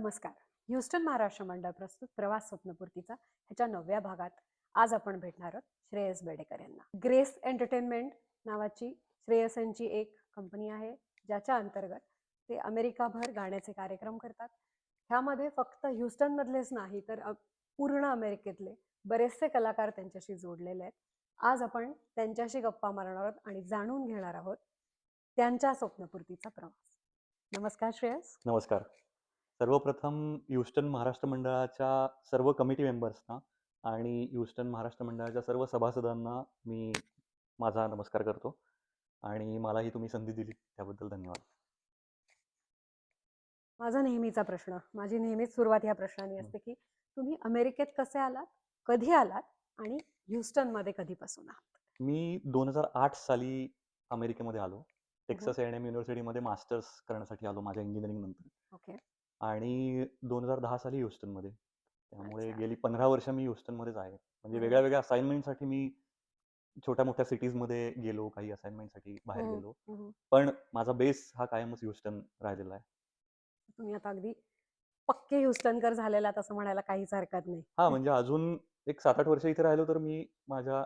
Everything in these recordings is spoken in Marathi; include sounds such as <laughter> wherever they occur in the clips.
नमस्कार. ह्युस्टन महाराष्ट्र मंडळ प्रस्तुत प्रवास स्वप्नपूर्तीचा ह्याच्या नवव्या भागात आज आपण भेटणार आहोत श्रेयस बेडेकर यांना. ग्रेस एंटरटेनमेंट नावाची श्रेयस यांची एक कंपनी आहे ज्याच्या अंतर्गत ते अमेरिकाभर गाण्याचे कार्यक्रम करतात. ह्यामध्ये फक्त ह्युस्टनमधलेच नाही तर पूर्ण अमेरिकेतले बरेचसे कलाकार त्यांच्याशी जोडलेले आहेत. आज आपण त्यांच्याशी गप्पा मारणार आहोत आणि जाणून घेणार आहोत त्यांच्या स्वप्नपूर्तीचा प्रवास. नमस्कार श्रेयस. नमस्कार. सर्वप्रथम ह्युस्टन महाराष्ट्र मंडळाच्या सर्व कमिटी मेंबर्सना आणि ह्युस्टन महाराष्ट्र मंडळाच्या सर्व सभासदांना मी माझा नमस्कार करतो आणि मला ही तुम्ही संधी दिली. त्याबद्दल धन्यवाद. माझा नेहमीचा प्रश्न माझी नेहमीच सुरुवात ह्या प्रश्नाने असते की तुम्ही अमेरिकेत कसे आलात कधी आलात आणि ह्युस्टनमध्ये कधीपासून आहात? मी दोन हजार आठ साली अमेरिकेमध्ये आलो. टेक्सास ए एम युनिव्हर्सिटीमध्ये मास्टर्स करण्यासाठी आलो माझ्या इंजिनिअरिंग नंतर. ओके. आणि दोन हजार दहा साली ह्युस्टनमध्ये. त्यामुळे. गेली पंधरा वर्ष मी ह्युस्टनमध्येच आहे. म्हणजे. वेगळ्या वेगळ्या असाइनमेंटसाठी मी छोट्या मोठ्या सिटीजमध्ये गेलो काही असाइनमेंटसाठी बाहेर हम्म, गेलो. हम्म. पण माझा बेस हा कायमच ह्युस्टन राहिलेला आहे. तुम्ही आता अगदी पक्के ह्युस्टनकर झालेलात असं म्हणायला काहीच हरकत नाही. हा म्हणजे अजून एक सात आठ वर्ष इथे राहिलो तर मी माझ्या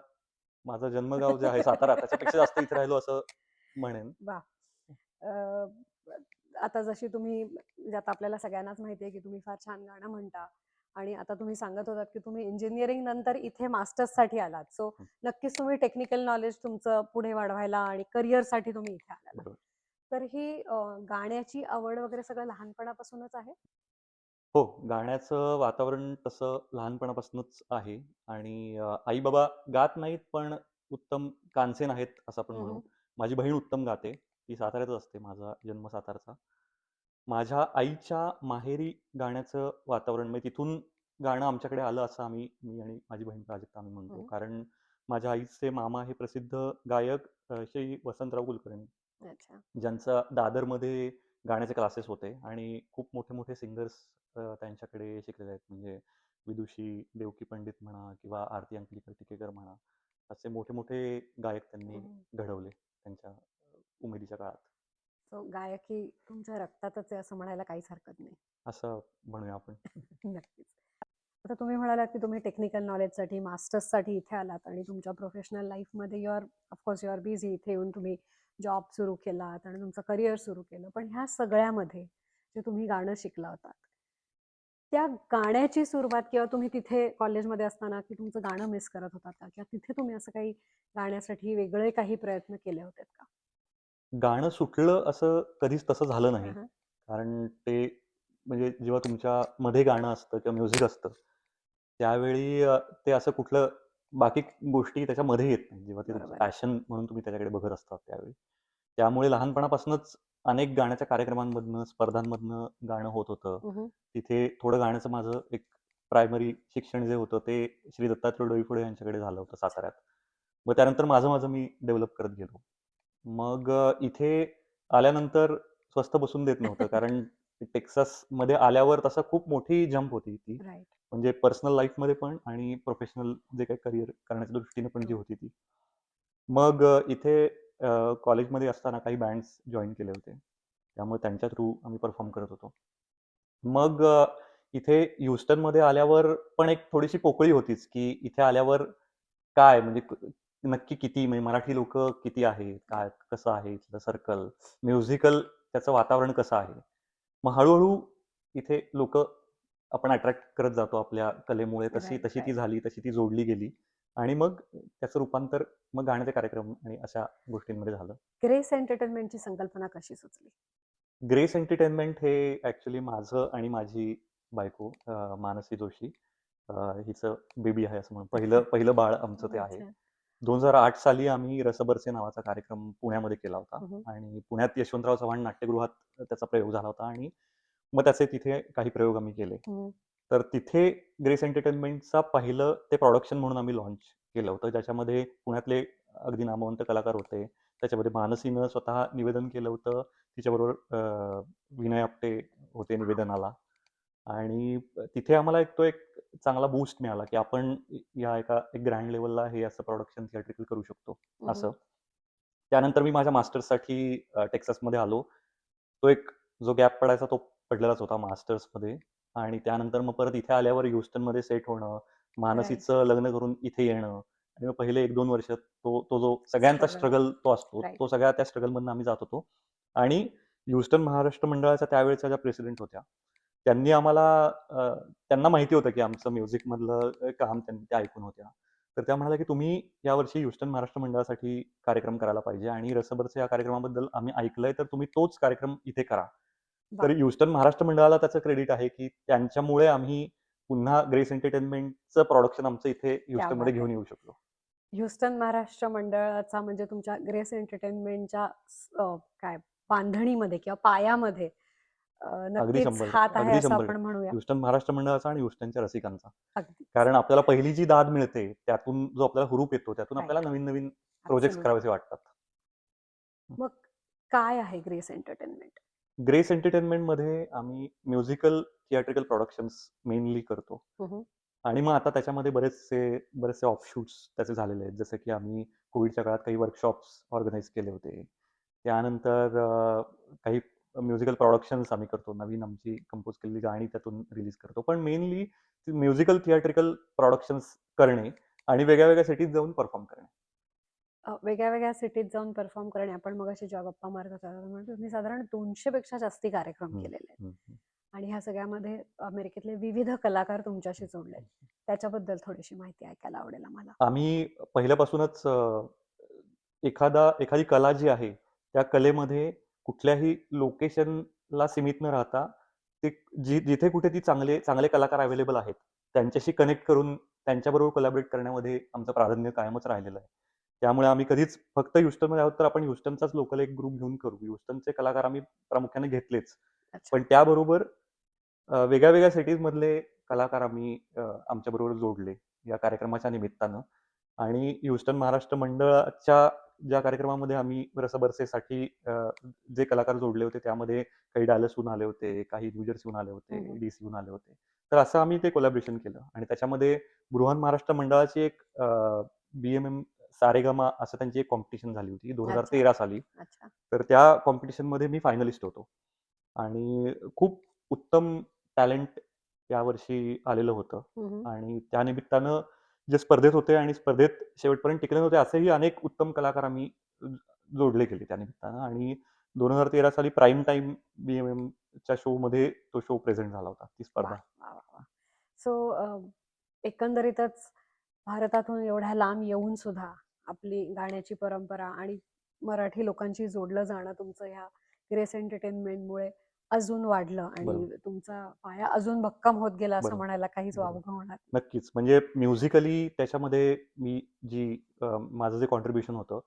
माझं जन्मगाव जे आहे सातारा त्याच्यापेक्षा जास्त इथे राहिलो असं म्हणेन. <laughs> आता जशी तुम्ही म्हणजे आता आपल्याला सगळ्यांनाच माहिती आहे की तुम्ही फार छान गाणं म्हणता आणि आता तुम्ही सांगत होतात की तुम्ही इंजिनिअरिंग नंतर इथे मास्टर्ससाठी आलात सो. नक्कीच तुम्ही टेक्निकल नॉलेज तुमचं पुढे वाढवायला आणि करिअरसाठी तुम्ही इथे आलात. तर ही गाण्याची आवड वगैरे सगळं लहानपणापासूनच आहे हो गाण्याचं वातावरण तसं लहानपणापासूनच आहे आणि आई बाबा गात नाहीत पण उत्तम कानसेन आहेत असं आपण म्हणू. माझी बहीण उत्तम गाते ती साताऱ्यातच असते माझा जन्म सातारचा. माझ्या आईच्या माहेरी गाण्याचं वातावरण म्हणजे तिथून गाणं आमच्याकडे आलं असं आम्ही मी आणि माझी बहीण प्राजक्ता आम्ही म्हणतो. कारण माझ्या आईचे मामा हे प्रसिद्ध गायक श्री वसंतराव कुलकर्णी. ज्यांचा दादरमध्ये गाण्याचे क्लासेस होते आणि खूप मोठे मोठे सिंगर्स त्यांच्याकडे शिकलेले आहेत. म्हणजे विदुषी देवकी पंडित म्हणा किंवा आरती अंकलीकर टिकेकर म्हणा असे मोठे मोठे गायक त्यांनी. घडवले त्यांच्या उमेदीच्या काळात. सो गायकी तुमच्या रक्तातच आहे असं म्हणायला काहीच हरकत नाही. असं म्हणूया आपण. <laughs> नक्कीच. आता तुम्ही म्हणालात की तुम्ही टेक्निकल नॉलेजसाठी मास्टर्ससाठी इथे आलात आणि तुमच्या प्रोफेशनल लाईफमध्ये युआर ऑफकोर्स युआर बिझी इथे येऊन तुम्ही जॉब सुरू केलात आणि तुमचं करिअर सुरू केलं. पण ह्या सगळ्यामध्ये जे तुम्ही गाणं शिकला होतात त्या गाण्याची सुरुवात किंवा तुम्ही तिथे कॉलेजमध्ये असताना की तुमचं गाणं मिस करत होतात का? किंवा तिथे तुम्ही असं काही गाण्यासाठी वेगळे काही प्रयत्न केले होते का? गाणं सुटलं असं कधीच तसं झालं नाही अहं. कारण ते म्हणजे जेव्हा तुमच्या मध्ये गाणं असतं किंवा म्युझिक असतं त्यावेळी अ, ते असं कुठलं बाकी गोष्टी त्याच्यामध्ये येत नाही जेव्हा ते बरोबर. पॅशन म्हणून तुम्ही त्याच्याकडे बघत असतात त्यावेळी त्यामुळे लहानपणापासूनच अनेक गाण्याच्या कार्यक्रमांमधनं स्पर्धांमधनं गाणं होत होतं उहुं. तिथे थोडं गाण्याचं माझं एक प्रायमरी शिक्षण जे होतं ते श्री दत्तात्रय डोईफोडे यांच्याकडे झालं होतं साताऱ्यात मग त्यानंतर माझं माझं मी डेव्हलप करत गेलो मग अ, इथे आल्यानंतर स्वस्त बसून देत नव्हतं. <laughs> कारण टेक्सासमध्ये आल्यावर तसं खूप मोठी जंप होती ती. म्हणजे पर्सनल लाईफमध्ये पण आणि प्रोफेशनल जे काही करिअर करण्याच्या दृष्टीने पण जी हं. होती ती. मग अ, इथे कॉलेजमध्ये असताना काही बँड्स जॉईन केले होते. त्यामुळे त्यांच्या थ्रू आम्ही परफॉर्म करत होतो. मग अ, इथे ह्युस्टनमध्ये आल्यावर पण एक थोडीशी पोकळी होतीच की इथे आल्यावर काय? म्हणजे क- नक्की किती म्हणजे मराठी लोक किती आहेत काय कसं आहे इथलं सर्कल म्युझिकल त्याचं वातावरण कसं आहे? मग हळूहळू इथे लोक आपण अट्रॅक्ट करत जातो आपल्या कलेमुळे तशी तशी ती. झाली तशी ती जोडली गेली. आणि मग त्याचं रूपांतर मग गाण्याचे कार्यक्रम आणि अशा गोष्टींमध्ये झालं. ग्रेस एंटरटेनमेंटची संकल्पना कशी सुचली? ग्रेस एंटरटेनमेंट हे ॲक्च्युली माझं आणि माझी बायको मानसी जोशी हिचं बेबी आहे असं म्हणून. पहिलं पहिलं बाळ आमचं ते आहे. दोन हजार आठ साली आम्ही रसबरसे नावाचा कार्यक्रम पुण्यामध्ये केला होता. आणि पुण्यात यशवंतराव चव्हाण नाट्यगृहात त्याचा प्रयोग झाला होता आणि मग त्याचे तिथे काही प्रयोग आम्ही केले. तर तिथे ग्रेस एंटरटेनमेंटचा पहिलं ते प्रॉडक्शन म्हणून आम्ही लॉन्च केलं होतं. ज्याच्यामध्ये पुण्यातले अगदी नामवंत कलाकार होते. त्याच्यामध्ये मानसीनं स्वतः निवेदन केलं होतं. तिच्याबरोबर विनय आपटे होते निवेदनाला. आणि तिथे आम्हाला एक तो एक चांगला बूस्ट मिळाला की आपण या एका एक ग्रँड लेवलला हे असं प्रोडक्शन थिएट्रिकल करू शकतो. असं त्यानंतर मी माझ्या मास्टर्ससाठी टेक्सासमध्ये आलो तो एक जो गॅप पडायचा तो पडलेलाच होता मास्टर्समध्ये आणि त्यानंतर मग परत इथे आल्यावर ह्युस्टनमध्ये सेट होणं, मानसीचं लग्न करून इथे येणं आणि मग पहिले 1-2 वर्ष तो तो जो सगळ्यांचा. स्ट्रगल तो असतो. तो सगळ्या त्या स्ट्रगलमधनं आम्ही जात होतो आणि ह्युस्टन महाराष्ट्र मंडळाच्या त्यावेळच्या ज्या प्रेसिडेंट होत्या, त्यांनी आम्हाला त्यांना माहिती होतं की आमचं म्युझिकमधलं काम त्यां त्या ऐकून होत्या. तर त्या म्हणाल्या की तुम्ही यावर्षी ह्युस्टन महाराष्ट्र मंडळासाठी कार्यक्रम करायला पाहिजे आणि रसबरस या कार्यक्रमाबद्दल आम्ही ऐकलंय तर तुम्ही तोच कार्यक्रम इथे करा. तर! ह्युस्टन महाराष्ट्र मंडळाला त्याचं क्रेडिट आहे की त्यांच्यामुळे आम्ही पुन्हा ग्रेस एंटरटेनमेंटचं प्रोडक्शन आमचं इथे ह्युस्टनमध्ये घेऊन. येऊ शकलो. ह्युस्टन महाराष्ट्र मंडळाचा म्हणजे तुमच्या ग्रेस एंटरटेनमेंटच्या काय बांधणीमध्ये किंवा पायामध्ये नक्कीच 100% हात आहे अगदी असं 100% आपण म्हणूया. ह्युस्टन महाराष्ट्र मंडळाचा आणि ह्युस्टनच्या रसिकांचा. कारण आपल्याला पहिली जी दाद मिळते, त्यातून जो आपल्याला हुरूप येतो, त्यातून. आपल्याला नवीन-नवीन प्रोजेक्ट्स Absolutely. करावेसे वाटतात. मग काय आहे ग्रेस एंटरटेनमेंट? ग्रेस एंटरटेनमेंटमध्ये आम्ही म्युझिकल थिएट्रिकल प्रोडक्शन्स मेनली करतो. आणि मग आता त्याच्यामध्ये बरेचसे बरेचसे ऑफशूट्स त्याचे झालेले आहेत. जसं की आम्ही कोविडच्या काळात काही वर्कशॉप्स ऑर्गनाइज केले होते. त्यानंतर काही म्युझिकल प्रोडक्शन्स आम्ही करतो. नवीन आमची कंपोज केलेली गाणी त्यातून रिलीज करतो. पण मेनली म्युझिकल थिएट्रिकल प्रोडक्शन्स करणे आणि वेगळ्या-वेगळ्या सिटीज जाऊन परफॉर्म करणे. अ, वेगळ्या-वेगळ्या सिटीत जाऊन परफॉर्म करणे. आपण गप्पा मारत होतो तेव्हा म्हणत तुम्ही साधारण 200 पेक्षा जास्ती कार्यक्रम केलेले आहेत. आणि ह्या सगळ्यामध्ये अमेरिकेतले विविध कलाकार तुमच्याशी जोडले आहेत. त्याच्याबद्दल थोडीशी माहिती ऐकायला आवडेल आम्हाला. आम्ही पहिल्यापासूनच एखादा एखादी कला जी आहे, त्या कलेमध्ये कुठल्याही लोकेशनला सीमित न राहता ते जि जिथे कुठे ती चांगले चांगले कलाकार अवेलेबल आहेत, त्यांच्याशी कनेक्ट करून त्यांच्याबरोबर कोलॅबोरेट करण्यामध्ये आमचं प्राधान्य कायमच राहिलेलं आहे. त्यामुळे आम्ही कधीच फक्त ह्युस्टनमध्ये आहोत तर आपण ह्युस्टनचाच लोकल एक ग्रुप घेऊन करू. ह्युस्टनचे कलाकार आम्ही प्रामुख्याने घेतलेच. पण त्याबरोबर अ, वेगळ्या-वेगळ्या सिटीजमधले कलाकार आम्ही आमच्याबरोबर जोडले या कार्यक्रमाच्या निमित्तानं आणि ह्युस्टन महाराष्ट्र मंडळाच्या ज्या कार्यक्रमामध्ये आम्ही रसबरसेसाठी जे कलाकार जोडले होते त्यामध्ये काही डॅलसहून आले होते, काही न्यू जर्सीहून आले होते, हं, हं. डीसीहून आले होते. तर असं आम्ही ते कोलॅबोरेशन केलं आणि त्याच्यामध्ये बृहन महाराष्ट्र मंडळाची एक बीएमएम सारेगमा असं त्यांची एक कॉम्पिटिशन झाली होती अच्छा. 2013 साली. अच्छा. तर त्या कॉम्पिटिशनमध्ये मी फायनलिस्ट होतो आणि खूप उत्तम टॅलेंट यावर्षी आलेलं होतं. आणि त्यानिमित्तानं जे स्पर्धेत होते आणि स्पर्धेत शेवटपर्यंत टिकले नव्हते असेही अनेक उत्तम कलाकार आम्ही जोडले गेले त्यानिमित्तानं आणि 2013 साली प्राईम टाईम शो शोमध्ये तो शो प्रेझेंट झाला होता, ती स्पर्धा. सो एकंदरीतच भारतातून एवढ्या लांब येऊन सुद्धा आपली गाण्याची परंपरा आणि मराठी लोकांशी जोडलं जाणं तुमचं ह्या ग्रेस एंटरटेनमेंटमुळे अजून वाढलं आणि बरोबर. तुमचा पाया अजून भक्कम होत गेला असं बरोबर. म्हणायला काहीच बरोबर. वावगं होणार नाही. नक्कीच. म्हणजे म्युझिकली त्याच्यामध्ये मी जी अ, माझं जे कॉन्ट्रिब्युशन होतं,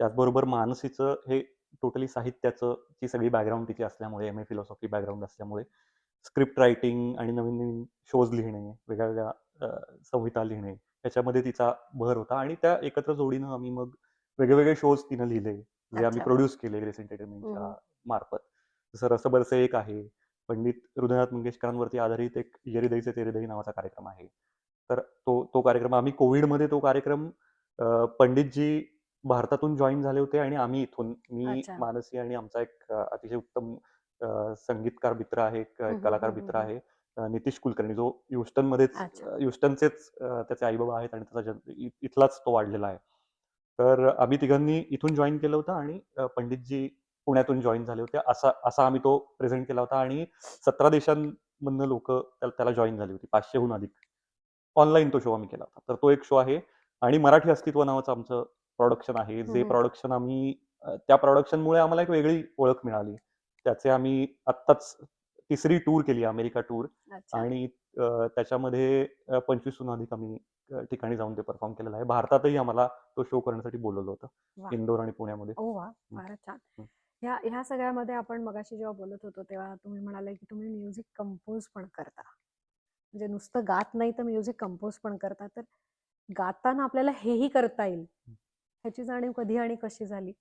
त्याचबरोबर मानसीचं हे टोटली साहित्याचं ची सगळी बॅकग्राऊंड तिची असल्यामुळे, एम-ए फिलॉसॉफी बॅकग्राऊंड असल्यामुळे स्क्रिप्ट रायटिंग आणि नवीन-नवीन शोज लिहिणे, वेगळ्या-वेगळ्या अ, संहिता लिहिणे, याच्यामध्ये तिचा भर होता आणि त्या एकत्र जोडीनं आम्ही मग वेगळे-वेगळे शोज तिनं लिहिले, जे आम्ही अच्छा. प्रोड्यूस केले ग्रेस एंटरटेनमेंटच्या. मार्फत. जसं रसबरसे एक आहे. पंडित हृदयनाथ मंगेशकरांवरती आधारित एक ये रे दही से तेरे दही नावाचा कार्यक्रम आहे. तर तो तो कार्यक्रम आम्ही कोविडमध्ये तो कार्यक्रम पंडितजी भारतातून जॉइन झाले होते आणि आम्ही इथून मी. मानसी आणि आमचा एक अतिशय उत्तम संगीतकार मित्र आहे, एक कलाकार मित्र. आहे नितीश कुलकर्णी जो. अ, ह्युस्टनचेच अ, त्याचे आई-बाबा आहेत आणि त्याचा जन्म इथलाच तो वाढलेला आहे. तर आम्ही तिघांनी इथून जॉइन केलं होतं आणि पंडितजी पुण्यातून जॉइन झाले होते. असा असा आम्ही तो प्रेझेंट केला होता आणि 17 देशांमधनं लोकं त्या त्याला जॉइन झाली होती. 500 हून अधिक. ऑनलाईन तो शो आम्ही केला होता. तर तो एक शो आहे आणि मराठी अस्तित्व नावाचं आमचं प्रोडक्शन आहे. जे. प्रोडक्शन आम्ही त्या प्रोडक्शनमुळे आम्हाला एक वेगळी ओळख मिळाली. त्याचे आम्ही आत्ताच तिसरी टूर केली अमेरिका टूर. आणि त्याच्यामध्ये अ, 25 हून अधिक आम्ही ठिकाणी जाऊन ते परफॉर्म केलेलं आहे. भारतातही आम्हाला तो शो करण्यासाठी बोलावलं होतं. इंदोर आणि पुण्यामध्ये. ह्या ह्या सगळ्यामध्ये आपण मगाशी जेव्हा बोलत होतो तेव्हा तुम्ही म्हणाले, की तुम्ही म्युझिक कंपोज पण करता. म्हणजे नुसतं गात नाही तर म्युझिक कंपोज पण करता. तर गाताना आपल्याला हेही करता येईल, ह्याची जाणीव कधी आणि कशी झाली?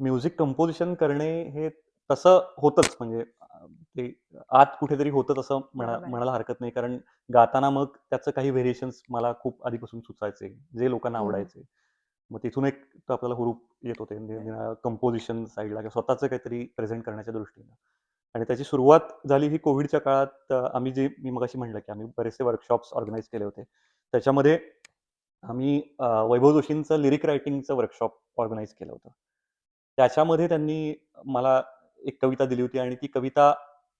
म्युझिक कंपोजिशन करणे हे तसं होतंच म्हणजे ते आत कुठेतरी होतं तसं. म्हणायला हरकत नाही. कारण गाताना मग त्याचं काही व्हेरिएशन्स मला खूप आधीपासून सुचायचे, जे लोकांना. आवडायचे. मग तिथून एक तो आपल्याला हुरूप येत होते. कंपोजिशन साइडला किंवा स्वतःचं काहीतरी प्रेझेंट करण्याच्या दृष्टीनं. आणि त्याची सुरुवात झाली ही कोविडच्या काळात आम्ही जे मी मगाशी म्हटलं की आम्ही बरेचसे वर्कशॉप्स ऑर्गनाईज केले होते त्याच्यामध्ये आम्ही वैभव जोशींचं लिरिक रायटिंगचं वर्कशॉप ऑर्गनाईज केलं होतं त्याच्यामध्ये त्यांनी मला एक कविता दिली होती आणि ती कविता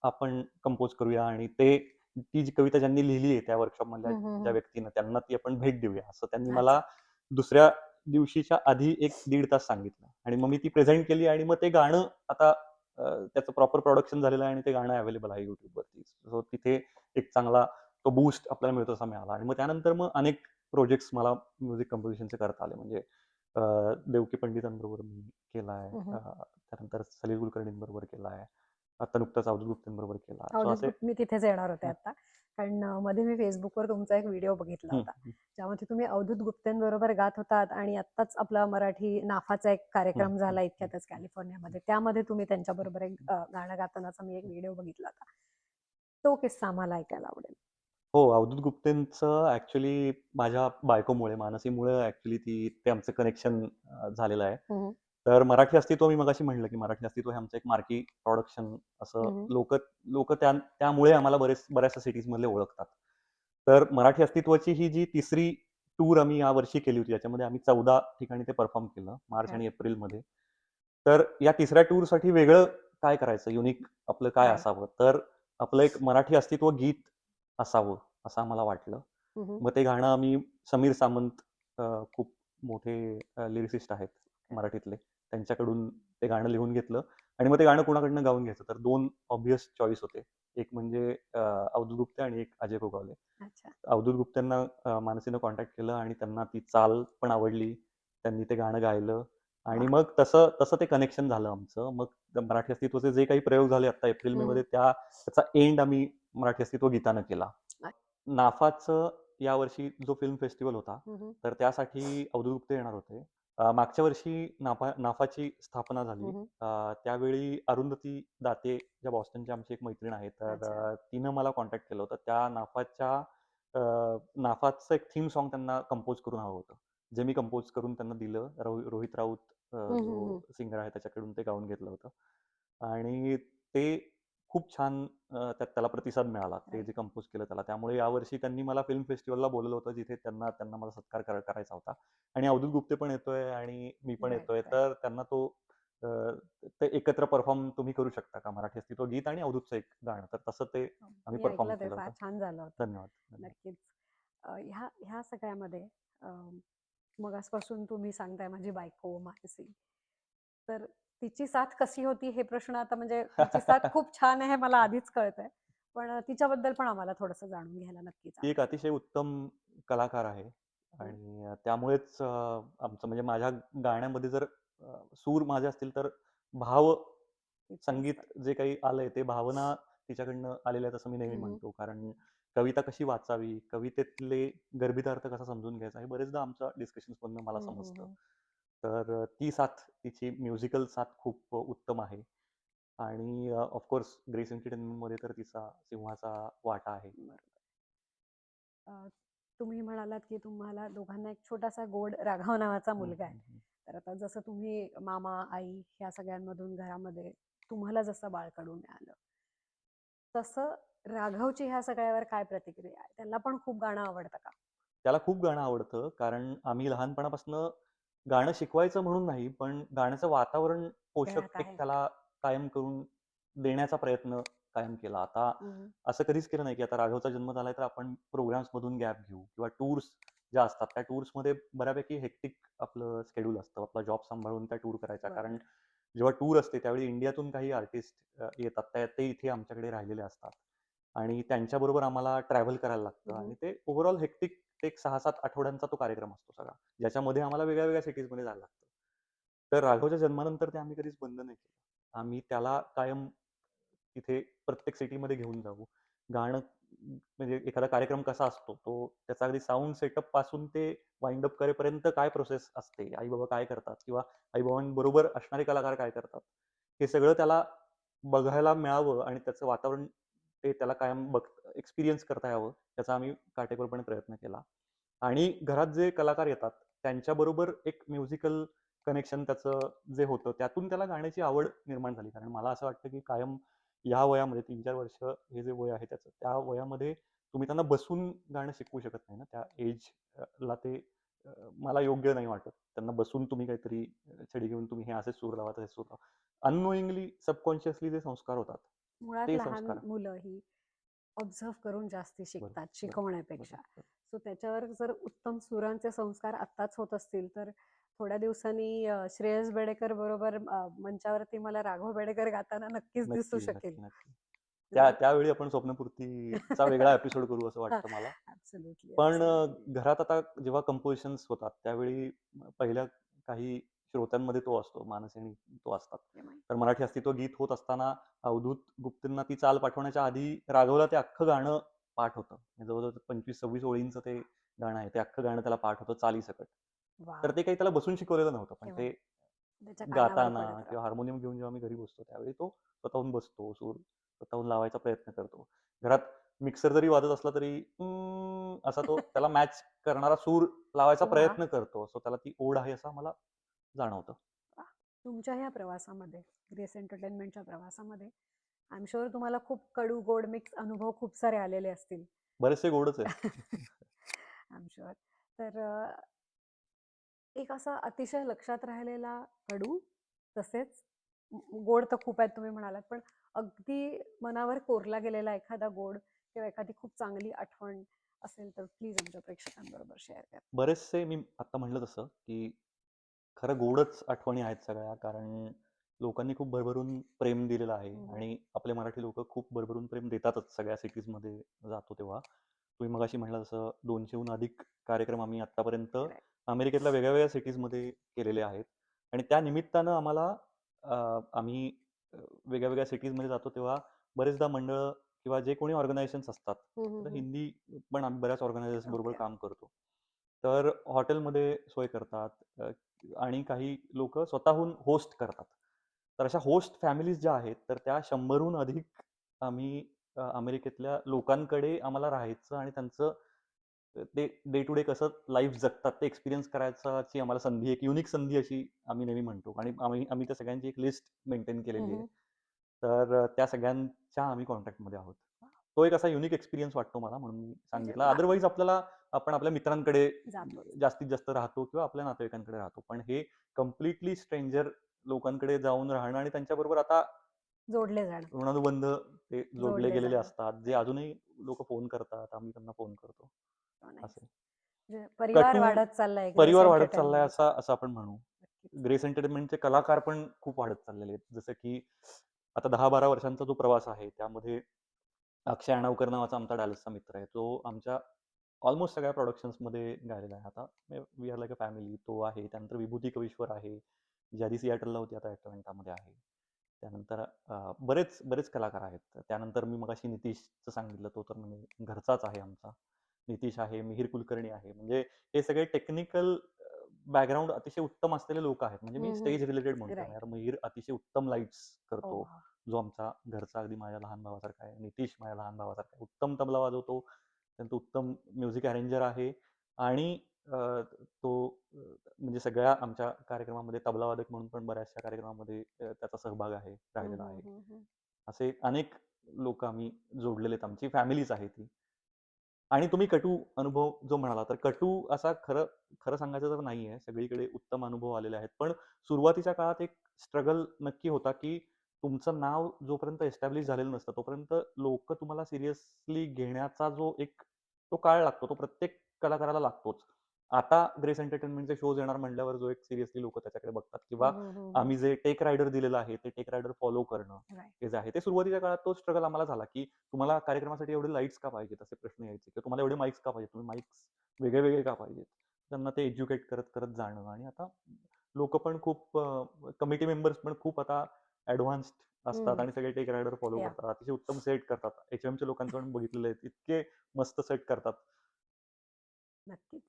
आपण कंपोज करूया आणि ते ती जी कविता ज्यांनी लिहिली आहे त्या वर्कशॉपमधल्या हम्म, हम्म, ज्या. व्यक्तीनं त्यांना ती आपण भेट देऊया असं त्यांनी. मला दुसऱ्या दिवशीच्या आधी एक दीड तास सांगितलं. आणि मग मी ती प्रेझेंट केली आणि मग ते गाणं आता त्याचं प्रॉपर प्रोडक्शन झालेलं आहे आणि ते गाणं अवेलेबल आहे युट्यूबवरती सो तिथे एक चांगला तो बूस्ट आपल्याला मिळतो असा मिळाला. आणि मग त्यानंतर मग अनेक प्रोजेक्ट्स मला म्युझिक कंपोजिशनचे करता आले. म्हणजे देवकी पंडितांबरोबर मी केला आहे. त्यानंतर सलील कुलकर्णींबरोबर केला आहे. आता नुकताच अवधूत गुप्तेंबरोबर केला मी तिथेच येणार होते. आता कारण मध्ये मी फेसबुकवर तुमचा एक व्हिडिओ बघितला होता. ज्यामध्ये तुम्ही अवधूत गुप्तेंबरोबर गात होतात आणि आत्ताच आपला मराठी नाफाचा एक कार्यक्रम झाला इतक्यातच कॅलिफोर्नियामध्ये. त्यामध्ये तुम्ही त्यांच्याबरोबर एक गाणं गातानाचा मी एक व्हिडिओ बघितला होता. तो किस्सा आम्हाला ऐकायला आवडेल. हो अवधूत गुप्तेंचं ऍक्च्युली माझ्या बायकोमुळे मानसीमुळे ऍक्च्युली ती ते आमचं कनेक्शन झालेलं आहे. तर मराठी अस्तित्व मी मगाशी म्हणलं की मराठी अस्तित्व हे आमचं एक मार्की प्रोडक्शन असं. लोक लोक त्या त्यामुळे आम्हाला बरेच बऱ्याचशा सिटीज मधले ओळखतात. तर मराठी अस्तित्वाची ही जी तिसरी टूर आम्ही यावर्षी केली होती याच्यामध्ये आम्ही चौदा ठिकाणी ते परफॉर्म केलं मार्च आणि एप्रिलमध्ये. तर या तिसऱ्या टूरसाठी वेगळं काय करायचं? युनिक आपलं काय. असावं? तर आपलं एक मराठी अस्तित्व गीत असावं असं आम्हाला वाटलं. मग ते गाणं आम्ही समीर सामंत खूप मोठे लिरिसिस्ट आहेत मराठीतले. त्यांच्याकडून ते गाणं लिहून घेतलं आणि मग ते गाणं कोणाकडनं गाऊन घ्यायचं? तर दोन ऑब्विस चॉईस होते. एक म्हणजे अवधूत गुप्ते आणि एक अजय गोगावले अच्छा. अवधूत गुप्तेंना अ, मानसीनं कॉन्टॅक्ट केलं आणि त्यांना ती चाल पण आवडली. त्यांनी ते गाणं गायलं आणि. मग तसं तसं ते कनेक्शन झालं आमचं. मग मराठी अस्तित्वाचे जे काही प्रयोग झाले आता एप्रिल मे. मध्ये त्या त्याचा एंड आम्ही मराठी अस्तित्व गीतानं केला. नाफाचं यावर्षी जो फिल्म फेस्टिवल होता. तर त्यासाठी अवधूत गुप्ते येणार होते. मागच्या वर्षी नाफा नाफाची स्थापना झाली. अ, त्यावेळी अरुंधती दाते ज्या बॉस्टनची आमची एक मैत्रीण आहे तर अच्छा. अ, तिनं मला कॉन्टॅक्ट केलं होतं त्या नाफाच्या अ, नाफाचं एक थीम सॉन्ग त्यांना कंपोज करून हवं होतं जे मी कंपोज करून त्यांना दिलं रोहि- रोहित राऊत अ, जो. सिंगर आहे त्याच्याकडून ते गाऊन घेतलं होतं आणि ते खूप छान त्यात त्याला प्रतिसाद मिळाला. ते. जे कंपोज केलं त्याला. त्यामुळे यावर्षी त्यांनी मला फिल्म फेस्टिवलला बोलवलं होतं जिथे त्यांना त्यांना मला सत्कार करा- करायचा होता. आणि अवधूत गुप्ते पण येतोय आणि मी पण येतोय. तर त्यांना तो ते एकत्र परफॉर्म तुम्ही करू शकता का? मराठी अस्तित्व गीत आणि अवधूतचं एक गाणं. तर तसं ते आम्ही मी परफॉर्म ते. केलं छान झालं होतं. धन्यवाद. नक्कीच. ह्या ह्या सगळ्यामध्ये अम, मगासपासून तुम्ही सांगताय माझी बायको मानसी. तर तिची साथ कशी होती हे प्रश्न आता म्हणजे <laughs> तिची साथ खूप छान आहे मला आधीच कळतंय पण अ, तिच्याबद्दल पण आम्हाला थोडंसं जाणून घ्यायला नक्कीच ती एक. अतिशय उत्तम कलाकार आहे आणि त्यामुळेच आमचं म्हणजे माझ्या गाण्यामध्ये जर सूर माझे असतील तर भाव संगीत. जे काही आलंय ते भावना तिच्याकडनं आलेल्या असं मी नेहमी. म्हणतो कारण कविता कशी वाचावी कवितेतले गर्भित अर्थ कसा समजून घ्यायचा हे बरेचदा आमच्या डिस्कशन्स मधनं मला हम्म, हम्म, समजतं हम्म. तर ती साथ तिची म्युझिकल साथ खूप उत्तम आहे. आणि ऑफकोर्स ग्रेस एंटरटेनमेंटमध्ये तर तिचा सिंहाचा वाटा आहे. तुम्ही म्हणालात की तुम्हाला दोघांना एक छोटासा गोड राघव नावाचा मुलगा आहे. तर आता जसं तुम्ही मामा आई ह्या सगळ्यांमधून घरामध्ये तुम्हाला जसं बाळकडू मिळालं तसं राघवची ह्या सगळ्यावर काय प्रतिक्रिया आहे? त्यांना पण खूप गाणं आवडतं का? त्याला खूप गाणं आवडतं कारण आम्ही लहानपणापासून गाणं शिकवायचं म्हणून नाही पण गाण्याचं वातावरण पोषक घरात एक आहे त्याला कायम करून देण्याचा प्रयत्न कायम केला. आता हम्म. असं कधीच केलं नाही की आता राघवचा जन्म झालाय तर आपण प्रोग्राम्स मधून गॅप घेऊ किंवा टूर्स ज्या असतात त्या टूर्समध्ये बऱ्यापैकी हेक्टिक आपलं शेड्यूल असतं. आपला जॉब सांभाळून त्या टूर करायच्या कारण बरोबर. जेव्हा टूर असते त्यावेळी इंडियातून काही आर्टिस्ट येतात. त्या ते इथे आमच्याकडे राहिलेले असतात. आणि त्यांच्याबरोबर आम्हाला ट्रॅव्हल करायला लागतं. हम्म. आणि ते ओव्हरऑल हेक्टिक एक सहा सात आठवड्यांचा तो कार्यक्रम असतो सगळा. ज्याच्यामध्ये आम्हाला वेगळ्या वेगळ्या सिटीजमध्ये जायला लागतं. तर राघवच्या जन्मानंतर ते आम्ही कधीच बंद नाही केलं. आम्ही त्याला कायम तिथे प्रत्येक सिटीमध्ये घेऊन जाऊ. गाणं म्हणजे एखादा कार्यक्रम कसा असतो तो त्याचा अगदी साऊंड सेटअपपासून ते वाइंड अप करेपर्यंत काय प्रोसेस असते आई बाबा काय करतात किंवा आई बाबांबरोबर असणारे कलाकार काय करतात हे सगळं त्याला बघायला मिळावं आणि त्याचं वातावरण ते त्याला कायम बघ एक्सपिरियन्स करता यावं त्याचा आम्ही काटेकोरपणे प्रयत्न केला. आणि घरात जे कलाकार येतात त्यांच्याबरोबर एक म्युझिकल कनेक्शन त्याचं जे होतं त्यातून त्याला गाण्याची आवड निर्माण झाली. कारण मला असं वाटतं की कायम या वयामध्ये तीन चार वर्ष हे जे वय आहे त्याचं त्या वयामध्ये तुम्ही त्यांना बसून गाणं शिकवू शकत नाही ना. त्या एज ला ते मला योग्य नाही वाटत. त्यांना बसून तुम्ही काहीतरी छडी घेऊन तुम्ही हे असे सूर लावा तसे सूर लावा. अननोईंगली सबकॉन्शियसली जे संस्कार होतात मुळात लहान. मुलं ही ऑब्झर्व करून जास्ती शिकतात शिकवण्यापेक्षा. सो त्याच्यावर जर उत्तम सुरांचे संस्कार आत्ताच होत असतील तर थोड्या दिवसांनी श्रेयस बेडेकर बरोबर मंचावरती मला राघव बेडेकर गाताना नक्कीच दिसू शकेल. त्या त्यावेळी आपण स्वप्नपूर्तीचा वेगळा एपिसोड करू असं वाटतं <laughs> मला. पण घरात आता जेव्हा कंपोजिशन्स होतात त्यावेळी पहिल्या काही श्रोत्यांमध्ये तो असतो मानसिक तो असतात. तर मराठी अस्तित्व गीत होत असताना अवधूत गुप्तेंना ती चाल पाठवण्याच्या आधी राघवला ते अख्खं गाणं पाठ होतं. म्हणजे जवळजवळ पंचवीस सव्वीस ओळींचं ते गाणं आहे. ते अख्खं गाणं त्याला पाठ होतं चालीसकट तर ते काही त्याला बसून शिकवलेलं नव्हतं. पण ते गाताना किंवा हार्मोनियम घेऊन जेव्हा मी घरी बसतो त्यावेळी तो स्वतःहून बसतो सूर स्वतःहून लावायचा प्रयत्न करतो. घरात मिक्सर जरी वाजत असला तरी असा तो त्याला मॅच करणारा सूर लावायचा. प्रयत्न करतो. सो त्याला ती ओढ आहे असं मला जाणवतं. तुमच्या ह्या प्रवासामध्ये ग्रेस एंटरटेनमेंटच्या प्रवासामध्ये आय एम शुअर तुम्हाला खूप कडू गोड मिक्स अनुभव खूप सारे आलेले असतील. बरेचसे गोडच आहे <laughs> आय एम शुअर तर एक असा अतिशय लक्षात राहिलेला कडू तसेच गोड तर खूप आहेत तुम्ही म्हणालात पण अगदी मनावर कोरला गेलेला एखादा गोड किंवा एखादी खूप चांगली आठवण असेल तर प्लीज आमच्या प्रेक्षकांबरोबर शेअर करा. बरेचसे मी आता म्हणलं तसं की खरं गोडच आठवणी आहेत सगळ्या कारण लोकांनी खूप भरभरून प्रेम दिलेलं आहे हम्म. आणि आपले मराठी लोक खूप भरभरून प्रेम देतातच सगळ्या सिटीजमध्ये जातो तेव्हा तुम्ही मगाशी म्हणला तसं दोनशेहून अधिक कार्यक्रम आम्ही आतापर्यंत. अमेरिकेतल्या वेगळ्या वेगळ्या सिटीजमध्ये केलेले आहेत आणि त्या निमित्तानं आम्हाला आम्ही वेगळ्या वेगळ्या सिटीजमध्ये जातो तेव्हा बरेचदा मंडळ किंवा जे कोणी ऑर्गनायझेशन्स असतात तर. हिंदी पण आम्ही बऱ्याच ऑर्गनायझर्स बरोबर. काम करतो तर हॉटेलमध्ये सोय करतात आणि काही लोक स्वतःहून होस्ट करतात तर अशा होस्ट फॅमिलीज ज्या आहेत तर त्या शंभरहून अधिक आम्ही अमेरिकेतल्या लोकांकडे आम्हाला राहायचं आणि त्यांचं ते डे टू डे कसं लाईफ जगतात ते एक्सपिरियन्स करायची आम्हाला संधी एक युनिक संधी अशी आम्ही नेहमी म्हणतो आणि आम्ही आम्ही त्या सगळ्यांची एक लिस्ट मेंटेन केलेली आहे. तर त्या सगळ्यांच्या आम्ही कॉन्टॅक्टमध्ये आहोत तो एक असा युनिक एक्सपिरियन्स वाटतो मला म्हणून मी सांगितलं वा. अदरवाईज आपल्याला आपण आपल्या मित्रांकडे जास्तीत जास्त राहतो किंवा आपल्या नातेवाईकांकडे राहतो. पण हे कम्प्लिटली स्ट्रेंजर लोकांकडे जाऊन राहणं आणि त्यांच्याबरोबर आता जोडले जाणं. ऋणानुबंध ते जोडले गेलेले. असतात. जे अजूनही लोक फोन करतात आम्ही त्यांना फोन करतो. हो. असे म्हणजे परिवार वाढत चाललाय परिवार वाढत चाललाय असा. असं आपण म्हणू. ग्रेस एंटरटेनमेंटचे कलाकार पण खूप वाढत चाललेले आहेत. जसं की आता दहा बारा वर्षांचा जो प्रवास आहे त्यामध्ये अक्षय अणावकर नावाचा आमचा डॅलसचा मित्र आहे. तो आमच्या ऑलमोस्ट सगळ्या प्रोडक्शन्समध्ये गायलेला आहे. आता we are like a family तो आहे त्यानंतर विभूती कवीश्वर आहे जी आधी सियाटलला होती आता ॲटलांटामध्ये आहे. त्यानंतर बरेच बरेच कलाकार आहेत. त्यानंतर मी मगाशी नितीशचं सांगितलं तो तर म्हणजे घरचाच आहे आमचा. नितीश आहे मिहीर कुलकर्णी आहे. म्हणजे हे सगळे टेक्निकल बॅकग्राऊंड अतिशय उत्तम असलेले लोक आहेत. म्हणजे मी स्टेज रिलेटेड म्हणतो. यार. मिहीर अतिशय उत्तम लाईट्स करतो. Oh, wow. जो आमचा घरचा अगदी माझ्या लहान भावासारखा आहे. नितीश माझ्या लहान भावासारखा आहे. उत्तम तबला वाजवतो. त्यानंतर उत्तम म्युझिक अरेंजर आहे आणि तो म्हणजे सगळ्या आमच्या कार्यक्रमामध्ये तबलावादक म्हणून पण बऱ्याचशा कार्यक्रमामध्ये त्याचा सहभाग आहे राहिलेला हम्म, आहे. हम्म. असे अनेक लोक आम्ही जोडलेले आहेत आमची फॅमिलीच आहे ती. आणि तुम्ही कटू अनुभव जो म्हणाला तर कटू असा खरं खरं सांगायचं तर नाही आहे सगळीकडे उत्तम अनुभव आलेले आहेत. पण सुरुवातीच्या काळात एक स्ट्रगल नक्की होता की तुमचं नाव जोपर्यंत एस्टॅब्लिश झालेलं नसतं तोपर्यंत लोक तुम्हाला सिरियसली घेण्याचा जो एक तो काळ लागतो तो प्रत्येक कलाकाराला लागतोच आता ग्रेस एंटरटेनमेंटचे शोज येणार म्हटल्यावर जो एक सिरियसली लोक त्याच्याकडे बघतात किंवा हम्म, हम्म, हम्म. आम्ही जे टेक रायडर दिलेलं आहे ते टेक रायडर फॉलो करणं. हे जे आहे ते सुरुवातीच्या काळात तो स्ट्रगल आम्हाला झाला की तुम्हाला कार्यक्रमासाठी एवढे लाईट्स का पाहिजेत असे प्रश्न यायचे किंवा तुम्हाला एवढे माईक्स का पाहिजेत तुम्ही माईक्स वेगळे वेगळे का पाहिजेत त्यांना ते एज्युकेट करत करत जाणं आणि आता लोक पण खूप कमिटी मेंबर्स पण खूप आता ऍडव्हान्स्ड असतात. आणि सगळे टेक रायडर फॉलो. करतात. अतिशय उत्तम सेट करतात. एच एमच्या लोकांचं पण बघितलेलं आहे इतके मस्त सेट करतात. नक्कीच.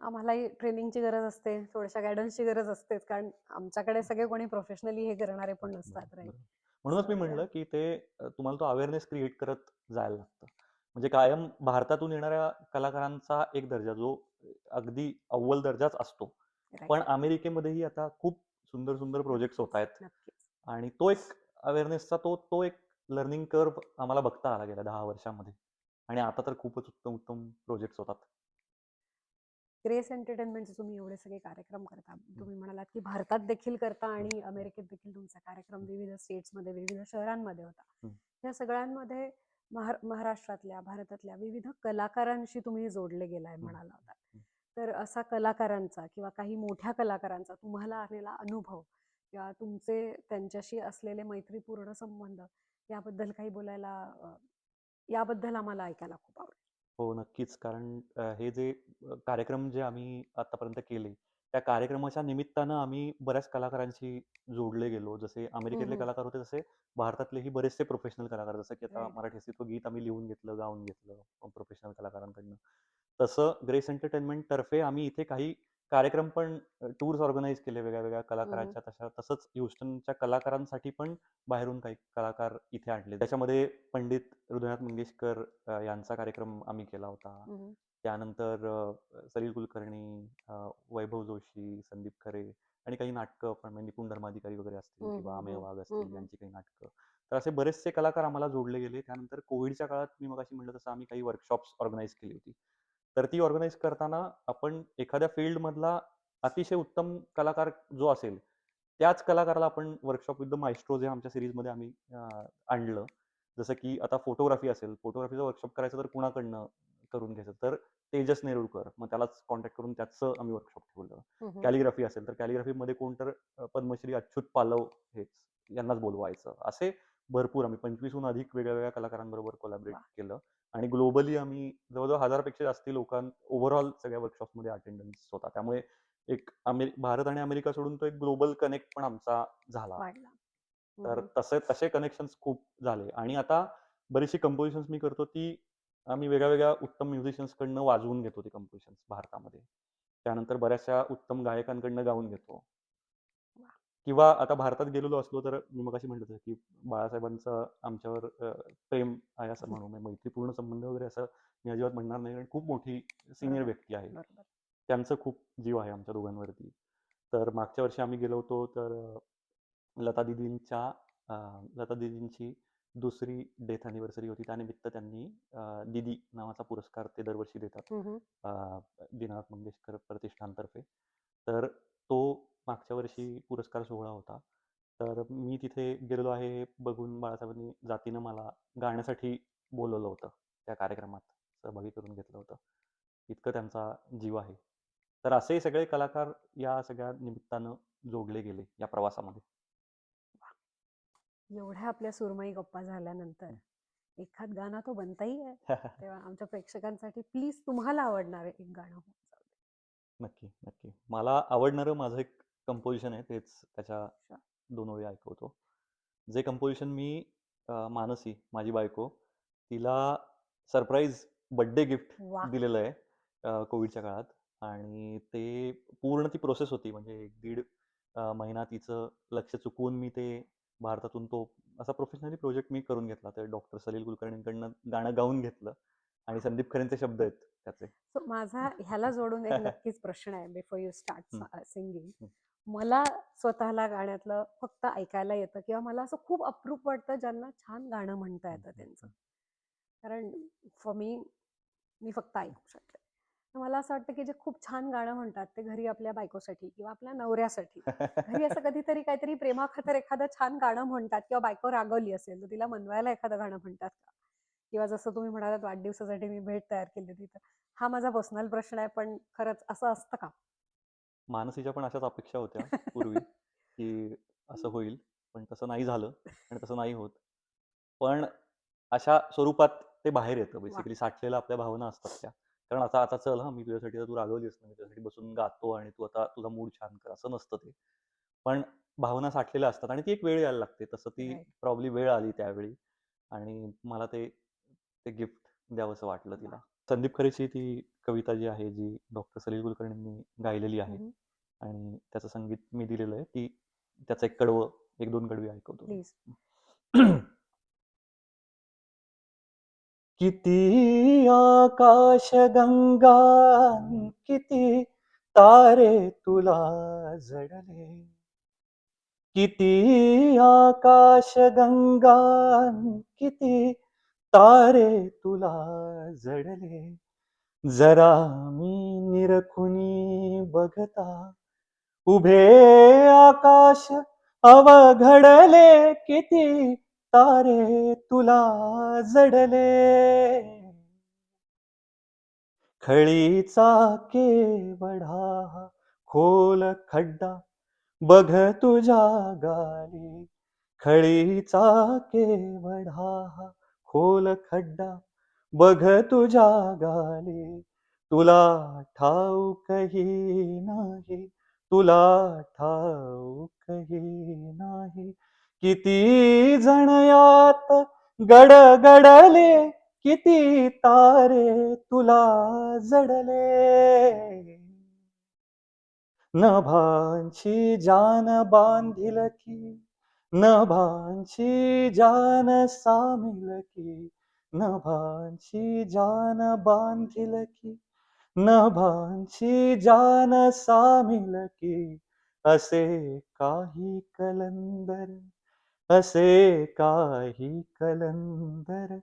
आम्हालाही ट्रेनिंगची गरज असते थोड्याशा गायडन्सची गरज असतेच कारण आमच्याकडे सगळे कोणी प्रोफेशनली हे करणारे पण नसतात राईट. म्हणूनच मी म्हणलं की ते तुम्हाला तो अवेअरनेस क्रिएट करत जायला लागतं. म्हणजे कायम भारतातून येणाऱ्या कलाकारांचा एक दर्जा जो अगदी अव्वल दर्जाच असतो. पण अमेरिकेमध्येही आता खूप सुंदर सुंदर प्रोजेक्ट्स होत आहेत आणि तो एक अवेअरनेसचा तो तो एक लर्निंग कर्व आम्हाला बघता आला गेल्या 10 वर्षामध्ये आणि आता तर खूपच उत्तम, उत्तम प्रोजेक्ट्स होतात. ग्रेस एंटरटेनमेंटचे तुम्ही एवढे सगळे कार्यक्रम करता. तुम्ही म्हणालात, की भारतात देखील करता आणि अमेरिकेत देखील तुमचा कार्यक्रम विविध स्टेट्समध्ये, विविध शहरांमध्ये होता. या सगळ्यांमध्ये महार महाराष्ट्रातल्या, भारतातल्या विविध कलाकारांशी तुम्ही जोडले गेलाय. म्हणाला होतात. तर असा कलाकारांचा किंवा काही मोठ्या कलाकारांचा तुम्हाला आलेला अनुभव किंवा तुमचे त्यांच्याशी असलेले मैत्रीपूर्ण संबंध याबद्दल काही बोलायला याबद्दल आम्हाला ऐकायला खूप आवडेल. हो, नक्कीच. कारण हे जे कार्यक्रम जे आम्ही आतापर्यंत केले, त्या कार्यक्रमाच्या निमित्तानं आम्ही बऱ्याच कलाकारांशी जोडले गेलो. जसे अमेरिकेतले. कलाकार होते, तसे भारतातलेही बरेचसे प्रोफेशनल कलाकार, जसं की आता. मराठी गीत आम्ही लिहून घेतलं, गाऊन घेतलं प्रोफेशनल कलाकारांकडनं. तसं ग्रेस एंटरटेनमेंट तर्फे आम्ही इथे काही कार्यक्रम पण टूर्स ऑर्गनाइज केले वेगळ्या-वेगळ्या हं, हं. कलाकारांच्या तशा. तसंच ह्युस्टनच्या कलाकारांसाठी पण बाहेरून काही कलाकार इथे आणले. त्याच्यामध्ये पंडित हृदयनाथ मंगेशकर यांचा कार्यक्रम आम्ही केला होता. त्यानंतर सलील कुलकर्णी, वैभव जोशी, संदीप खरे आणि काही नाटकं पण म्हणजे निपुण धर्माधिकारी वगैरे असतील हं, किंवा हं, अमेय हं. वाघ असतील. यांची काही नाटकं. तर असे बरेचसे कलाकार आम्हाला जोडले गेले. त्यानंतर कोविडच्या काळात मी मगाशी म्हटलं तसं आम्ही काही वर्कशॉप्स ऑर्गनाइज केली होती. तर ती ऑर्गनाइज करताना आपण एखाद्या फील्डमधला अतिशय उत्तम कलाकार जो असेल, त्याच कलाकाराला आपण वर्कशॉप विथ द माएस्ट्रोज या आमच्या सीरीजमध्ये आम्ही आणलं. जसं की आता फोटोग्राफी असेल, फोटोग्राफीचं वर्कशॉप करायचं तर कुणाकडनं करून घ्यायचं? तर तेजस नेरुरकर. मग त्यालाच कॉन्टॅक्ट करून त्याचं आम्ही वर्कशॉप ठेवलं. हं, हं. कॅलिग्राफी असेल, तर कॅलिग्राफीमध्ये कोण तर पद्मश्री अच्युत पालव हेच यांनाच बोलवायचं. असे भरपूर आम्ही 25 हून अधिक वेगळ्या-वेगळ्या कलाकारांबरोबर कोलॅबोरेट! केलं आणि ग्लोबली आम्ही जवळ-जवळ 1000 पेक्षा जास्ती लोकां ओव्हरऑल सगळ्या वर्कशॉप्समध्ये अटेंडन्स होता. त्यामुळे एक भारत आणि अमेरिका सोडून तो एक ग्लोबल कनेक्ट पण आमचा झाला. तर. तसे तसे कनेक्शन्स खूप झाले आणि आता बरीचशी कंपोझिशन्स मी करतो ती आम्ही वेगळ्या-वेगळ्या उत्तम म्युझिशियन्सकडनं वाजवून घेतो ती कंपोझिशन्स भारतामध्ये. त्यानंतर बऱ्याचशा उत्तम गायकांकडनं गाऊन घेतो. किंवा आता भारतात गेलेलो असलो तर मी मगाशी म्हटलं होतं, की बाळासाहेबांचं आमच्यावर प्रेम आहे असं म्हणू. मैत्रीपूर्ण संबंध वगैरे असं मी अजिबात म्हणणार नाही. कारण खूप मोठी सीनियर. व्यक्ती आहे. त्यांचं खूप जीव आहे आमच्या दोघांवरती. तर मागच्या वर्षी आम्ही गेलो होतो तर लता दीदींच्या लता दीदींची दुसरी डेथ अॅनिव्हर्सरी होती. त्यानिमित्त त्यांनी दीदी नावाचा पुरस्कार ते दरवर्षी देतात. दीनानाथ मंगेशकर प्रतिष्ठानतर्फे. तर तो मागच्या वर्षी पुरस्कार सोहळा होता. तर मी तिथे गेलेलो आहे हे बघून बाळासाहेबांनी जातीनं मला गाण्यासाठी बोलावलं होतं त्या कार्यक्रमात. सहभागी करून घेतलं होतं. इतकं त्यांचा जीव आहे. तर असे सगळे कलाकार या सगळ्या निमित्तानं जोडले गेले या प्रवासामध्ये. एवढ्या आपल्या सुरमई गप्पा झाल्यानंतर. एखाद गाणं तो बनताही आहे. <laughs> तेव्हा आमच्या प्रेक्षकांसाठी प्लीज तुम्हाला आवडणारं एक गाणं. नक्की, नक्की. मला आवडणारं माझं एक कंपोझिशन आहे. तेच त्याच्या. 2 ओळी ऐकवतो. जे कंपोझिशन मी अ, मानसी माझी बायको तिला सरप्राईज बर्थडे गिफ्ट! दिलेलं आहे अ, कोविडच्या काळात आणि ते पूर्ण ती प्रोसेस होती. म्हणजे 1 दीड अ, महिना तिचं लक्ष चुकवून मी ते भारतातून तो असा प्रोफेशनली प्रोजेक्ट मी करून घेतला. तर डॉक्टर सलील कुलकर्णींकडनं गाणं गाऊन घेतलं आणि संदीप खरेंचे शब्द आहेत त्याचे. सो माझा ह्याला जोडून एक नक्कीच प्रश्न आहे बिफोर यू स्टार्ट. सिंगिंग. मला स्वतःला गाण्यातलं फक्त ऐकायला येतं किंवा मला असं खूप अप्रूप वाटतं ज्यांना छान गाणं म्हणता येतं त्यांचं. कारण फॉर मी, मी फक्त ऐकू शकते. मला असं वाटतं, की जे खूप छान गाणं म्हणतात ते घरी आपल्या बायकोसाठी किंवा आपल्या नवऱ्यासाठी. घरी असं <laughs> कधीतरी काहीतरी प्रेमाखातर एखादं छान गाणं म्हणतात किंवा बायको रागावली असेल तर तिला मनवायला एखादं गाणं म्हणतात का? किंवा जसं तुम्ही म्हणालात वाढदिवसासाठी मी भेट तयार केली होती. तर हा माझा पर्सनल प्रश्न आहे. पण खरंच असं असतं का? मानसीच्या पण अशाच अपेक्षा होत्या पूर्वी, <laughs> की असं होईल. पण तसं नाही झालं आणि तसं नाही होत. पण अशा स्वरूपात ते बाहेर येतं! बेसिकली साठलेल्या आपल्या भावना असतात त्या. कारण आता आता चल हां, मी तुझ्यासाठी तू रागवलीस ना, मी तुझ्यासाठी बसून गातो आणि तू आता तुझा मूड छान कर, असं नसतं ते. पण भावना साठलेल्या असतात आणि ती एक वेळ यायला लागते. तसं ती. प्रॉब्ली वेळ आली त्यावेळी आणि मला ते ते गिफ्ट द्यावंसं वाटलं तिला. संदीप खरेची ती कविता जी आहे, जी डॉक्टर सलील कुलकर्णींनी गायलेली आहे. आणि त्याचं संगीत मी दिलेलं आहे. ती त्याचं एक कडवं 1-2 कडवी ऐकवतो. <clears throat> किती आकाशगंगा अन किती तारे तुला जडले किती आकाश गंगा किती तारे तुला जडले जरा मी निरखुनी बघता उभे आकाश अवघडले किती तारे तुला जडले. खळीचा केवढा खोल खड्डा बघ तुझ्या गाली खळीचा केवढा खोल खड्डा बघ तुझ्या गाली तुला ठाऊकही नाही तुला ठाऊकही नाही. किती जण यात गडगडले किती तारे तुला जडले. नभांची जान बांधिल की नभांची जान सामिल की नभांची जान बांधिल की नभांची जान सामिल की असे काही कलंदर असे काही कलंदर.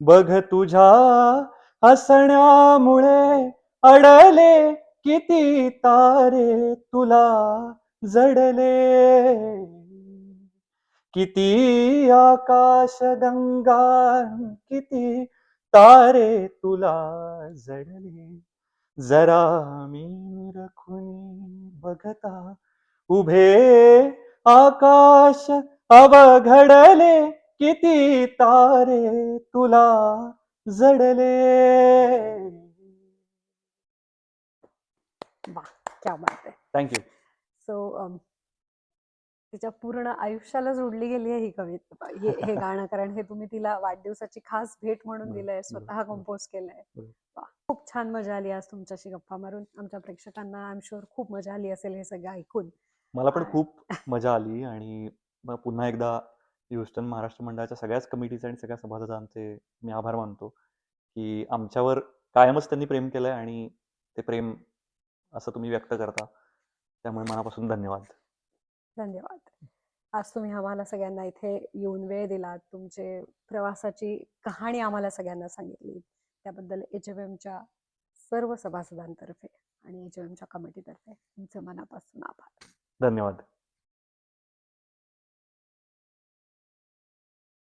बघ तुझ्या हसण्यामुळे अडले किती तारे तुला जडले. किती आकाश गंगा किती तारे तुला जडले. जरा मी रखून बघता उभे आकाश अवघडले. किती तारे तुला जडले. क्या बात आहे. थँक्यू सो तिच्या पूर्ण आयुष्याला जोडली गेली आहे ही कविता हे हे गाणं कारण हे तुम्ही तिला वाढदिवसाची खास भेट म्हणून दिलंय स्वतः कंपोज केलंय. खूप छान मजा आली आज तुमच्याशी गप्पा मारून. आमच्या प्रेक्षकांना आय एम शुअर खूप मजा आली असेल हे सगळं ऐकून. मला पण खूप मजा आली आणि पुन्हा एकदा ह्युस्टन महाराष्ट्र मंडळाच्या सगळ्याच कमिटीचे आणि सगळ्या सभासदांचे मी आभार मानतो की आमच्यावर कायमच त्यांनी प्रेम केलंय आणि ते प्रेम असं तुम्ही व्यक्त करता. त्यामुळे मनापासून धन्यवाद. धन्यवाद. आज तुम्ही आम्हाला सगळ्यांना इथे येऊन वेळ दिलात. तुमचे प्रवासाची कहाणी आम्हाला सगळ्यांना सांगितली. त्याबद्दल एच एफ एमच्या सर्व सभासदांतर्फे आणि एच एफ एमच्या कमिटीतर्फे तुमचे मनापासून आभार. धन्यवाद.